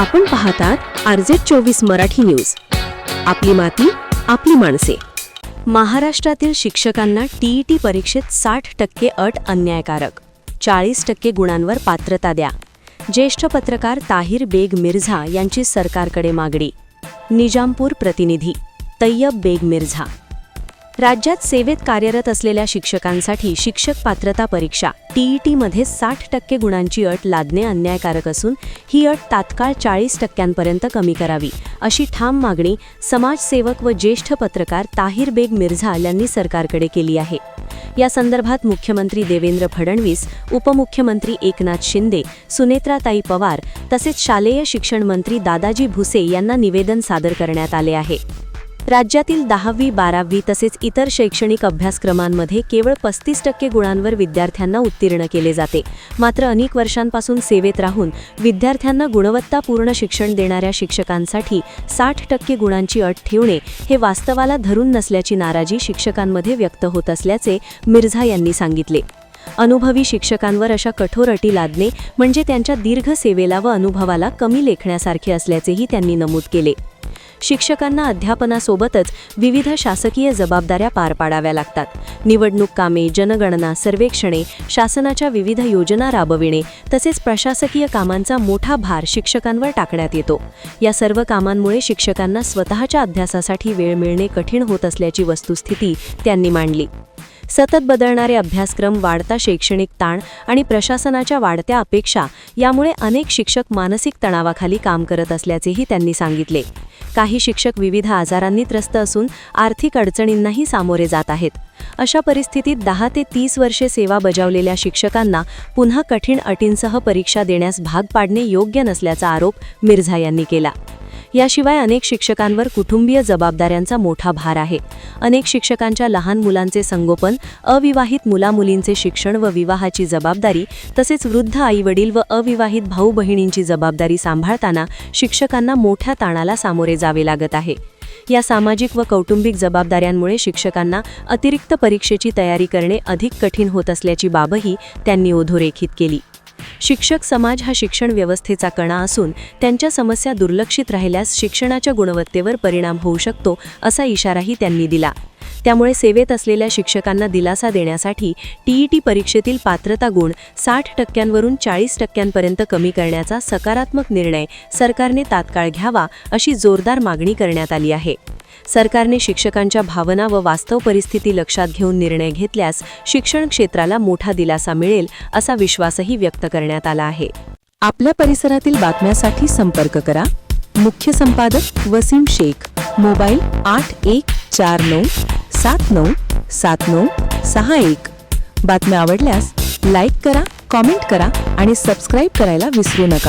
आपण पाहतात आरजेट चोवीस मराठी न्यूज. आपली माती आपली माणसे. महाराष्ट्रातील शिक्षकांना टीईटी परीक्षेत साठ टक्के अट अन्यायकारक. चाळीस टक्के गुणांवर पात्रता द्या. ज्येष्ठ पत्रकार ताहिर बेग मिर्झा यांची सरकारकडे मागणी. निजामपूर प्रतिनिधी तय्यब बेग मिर्झा. राज्यात सेवेत कार्यरत असलेल्या शिक्षकांसाठी शिक्षक पात्रता परीक्षा. टीईटीमध्ये साठ टक्के गुणांची अट लादणे अन्यायकारक असून ही अट तात्काळ चाळीस टक्क्यांपर्यंत कमी करावी अशी ठाम मागणी समाजसेवक व ज्येष्ठ पत्रकार ताहिर बेग मिर्झा यांनी सरकारकडे केली आहे. या संदर्भात मुख्यमंत्री देवेंद्र फडणवीस उपमुख्यमंत्री एकनाथ शिंदे सुनेत्राताई पवार तसेच शालेय शिक्षण मंत्री दादाजी भुसे यांना निवेदन सादर करण्यात आले आहे. राज्यातील दहावी बारावी तसेच इतर शैक्षणिक अभ्यासक्रमांमध्ये केवळ पस्तीस टक्के गुणांवर विद्यार्थ्यांना उत्तीर्ण केले जाते. मात्र अनेक वर्षांपासून सेवेत राहून विद्यार्थ्यांना गुणवत्तापूर्ण शिक्षण देणाऱ्या शिक्षकांसाठी साठ टक्के गुणांची अट ठेवणे हे वास्तवाला धरून नसल्याची नाराजी शिक्षकांमध्ये व्यक्त होत असल्याचे मिर्झा यांनी सांगितले. अनुभवी शिक्षकांवर अशा कठोर अटी लादणे म्हणजे त्यांच्या दीर्घ सेवेला व अनुभवाला कमी लेखण्यासारखे असल्याचेही त्यांनी नमूद केले. शिक्षकांना अध्यापनासोबतच विविध शासकीय जबाबदाऱ्या पार पाडाव्या लागतात. निवडणूक कामे जनगणना सर्वेक्षणे शासनाच्या विविध योजना राबविणे तसेच प्रशासकीय कामांचा मोठा भार शिक्षकांवर टाकण्यात येतो. या सर्व कामांमुळे शिक्षकांना स्वतःच्या अभ्यासासाठी वेळ मिळणे कठीण होत असल्याची वस्तुस्थिती त्यांनी मांडली. सतत बदलणारे अभ्यासक्रम वाढता शैक्षणिक ताण आणि प्रशासनाच्या वाढत्या अपेक्षा यामुळे अनेक शिक्षक मानसिक तणावाखाली काम करत असल्याचेही त्यांनी सांगितले. काही शिक्षक विविध आजारांनी त्रस्त असून आर्थिक अडचणींनाही सामोरे जात आहेत. अशा परिस्थितीत दहा ते तीस वर्षे सेवा बजावलेल्या शिक्षकांना पुन्हा कठीण अटींसह परीक्षा देण्यास भाग पाडणे योग्य नसल्याचा आरोप मिर्झा यांनी केला. याशिवाय अनेक शिक्षकांवर कुटुंबीय जबाबदाऱ्यांचा मोठा भार आहे. अनेक शिक्षकांच्या लहान मुलांचे संगोपन अविवाहित मुलामुलींचे शिक्षण व विवाहाची जबाबदारी तसेच वृद्ध आईवडील व अविवाहित भाऊ बहिणींची जबाबदारी सांभाळताना शिक्षकांना मोठ्या ताणाला सामोरे जावे लागत आहे. या सामाजिक व कौटुंबिक जबाबदाऱ्यांमुळे शिक्षकांना अतिरिक्त परीक्षेची तयारी करणे अधिक कठीण होत असल्याची बाबही त्यांनी अधोरेखित केली. शिक्षक समाज हा शिक्षण व्यवस्थेचा कणा असून त्यांच्या समस्या दुर्लक्षित राहिल्यास शिक्षणाच्या गुणवत्तेवर परिणाम होऊ शकतो असा इशाराही त्यांनी दिला. त्यामुळे सेवेत असलेल्या शिक्षकांना दिलासा देण्यासाठी टीईटी परीक्षेतील पात्रता गुण साठ टक्क्यांवरून चाळीस टक्क्यांपर्यंत कमी करण्याचा सकारात्मक निर्णय सरकारने तात्काळ घ्यावा अशी जोरदार मागणी करण्यात आली आहे. सरकारने शिक्षकांच्या भावना व वास्तव परिस्थिती लक्षात घेऊन निर्णय घेतल्यास शिक्षण क्षेत्राला मोठा दिलासा मिळेल असा विश्वासही व्यक्त करण्यात आला आहे. आपल्या परिसरातील बातम्यासाठी संपर्क करा. मुख्य संपादक वसीम शेख. मोबाईल आठ एक चार नऊ सात नऊ सात नऊ सहा एक. बातम्या आवडल्यास लाईक करा कॉमेंट करा आणि सबस्क्राईब करायला विसरू नका.